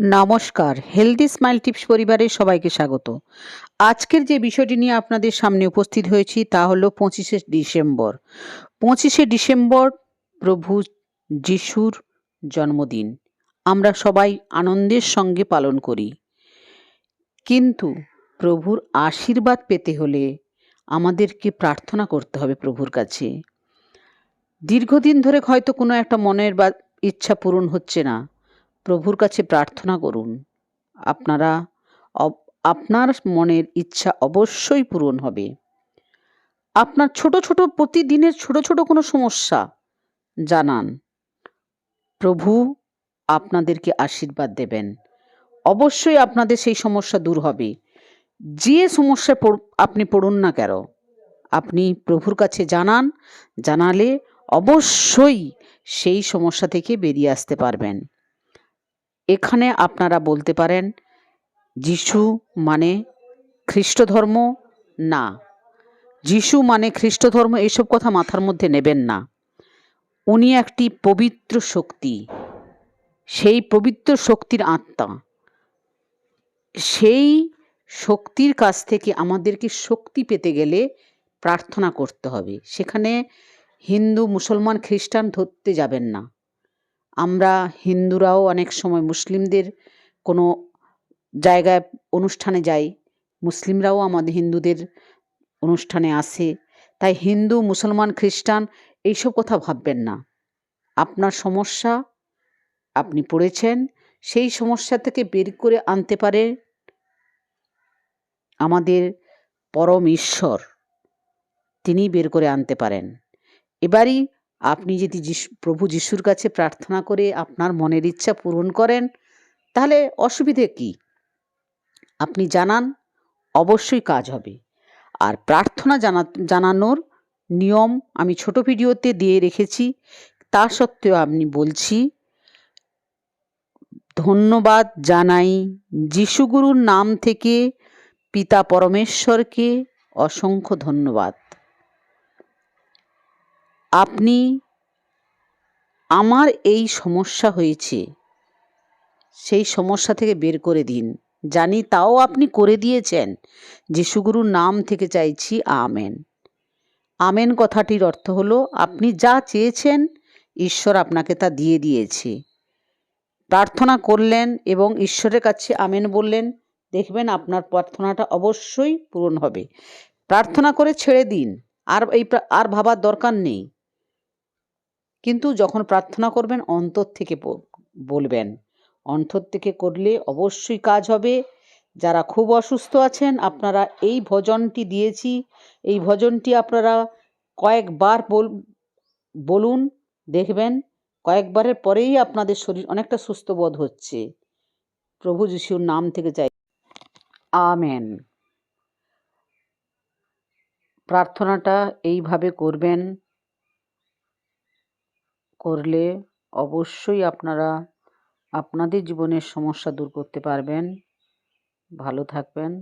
নমস্কার healthy smile tips পরিবারের সবাইকে স্বাগত। আজকের যে বিষয়টি নিয়ে আপনাদের সামনে উপস্থিত হয়েছি তা হলো পঁচিশে ডিসেম্বর। পঁচিশে ডিসেম্বর প্রভু যিশুর জন্মদিন। আমরা সবাই আনন্দের সঙ্গে পালন করি। কিন্তু প্রভুর আশীর্বাদ পেতে হলে আমাদেরকে প্রার্থনা করতে হবে প্রভুর কাছে। দীর্ঘদিন ধরে হয়তো কোনো একটা মনের বা ইচ্ছা পূরণ হচ্ছে না। প্রভুর কাছে প্রার্থনা করুন। আপনারা আপনার মনের ইচ্ছা অবশ্যই পূরণ হবে। আপনার ছোট ছোট প্রতিদিনের ছোট ছোট কোনো সমস্যা, জানান। প্রভু আপনাদেরকে আশীর্বাদ দেবেন। অবশ্যই আপনাদের সেই সমস্যা দূর হবে। যে সমস্যায় পড়- আপনি পড়ুন না কেন, আপনি প্রভুর কাছে জানান, জানালে অবশ্যই সেই সমস্যা থেকে বেরিয়ে আসতে পারবেন। এখানে আপনারা বলতে পারেন, যিশু মানে খ্রিস্ট ধর্ম না। যিশু মানে খ্রিস্ট ধর্ম এসব কথা মাথার মধ্যে নেবেন না। উনি একটি পবিত্র শক্তি। সেই পবিত্র শক্তির আত্মা। সেই শক্তির কাছ থেকে আমাদেরকে শক্তি পেতে গেলে প্রার্থনা করতে হবে। সেখানে হিন্দু, মুসলমান, খ্রিস্টান ধরতে যাবেন না। আমরা হিন্দুরাও অনেক সময় মুসলিমদের কোনো জায়গায় অনুষ্ঠানে যাই, মুসলিমরাও আমাদের হিন্দুদের অনুষ্ঠানে আসে। তাই হিন্দু, মুসলমান, খ্রিস্টান এইসব কথা ভাববেন না। আপনার সমস্যা, আপনি পড়েছেন, সেই সমস্যা থেকে বের করে আনতে পারে আমাদের পরম ঈশ্বর। তিনি বের করে আনতে পারেন। এবারই আপনি যদি প্রভু যিশুর কাছে প্রার্থনা করে আপনার মনের ইচ্ছা পূরণ করেন, তাহলে অসুবিধে কি? আপনি জানান, অবশ্যই কাজ হবে। আর প্রার্থনা জানা, জানানোর নিয়ম আমি ছোট ভিডিওতে দিয়ে রেখেছি। তা সত্ত্বেও আমি বলছি, ধন্যবাদ জানাই যিশুগুরুর নাম থেকে পিতা পরমেশ্বরকে অসংখ্য ধন্যবাদ। আপনি আমার এই সমস্যা হয়েছে, সেই সমস্যা থেকে বের করে দিন। জানি তাও আপনি করে দিয়েছেন। যিশুগুরুর নাম থেকে চাইছি, আমেন। আমেন কথাটির অর্থ হলো, আপনি যা চেয়েছেন, ঈশ্বর আপনাকে তা দিয়ে দিয়েছে। প্রার্থনা করলেন এবং ঈশ্বরের কাছে আমেন বললেন, দেখবেন আপনার প্রার্থনাটা অবশ্যই পূরণ হবে। প্রার্থনা করে ছেড়ে দিন, আর এই আর ভাবার দরকার নেই। কিন্তু যখন প্রার্থনা করবেন, অন্তর থেকে বলবেন। অন্তর থেকে করলে অবশ্যই কাজ হবে। যারা খুব অসুস্থ আছেন, আপনারা এই ভজনটি দিয়েছি। এই ভজনটি আপনারা কয়েকবার বল, বলুন, দেখবেন, কয়েকবারের পরেই আপনাদের শরীর অনেকটা সুস্থ বোধ হচ্ছে। প্রভু যিশুর নাম থেকে চাই আমেন। প্রার্থনাটা এইভাবে করবেন। করলে অবশ্যই আপনারা আপনাদের জীবনের সমস্যা দূর করতে পারবেন। ভালো থাকবেন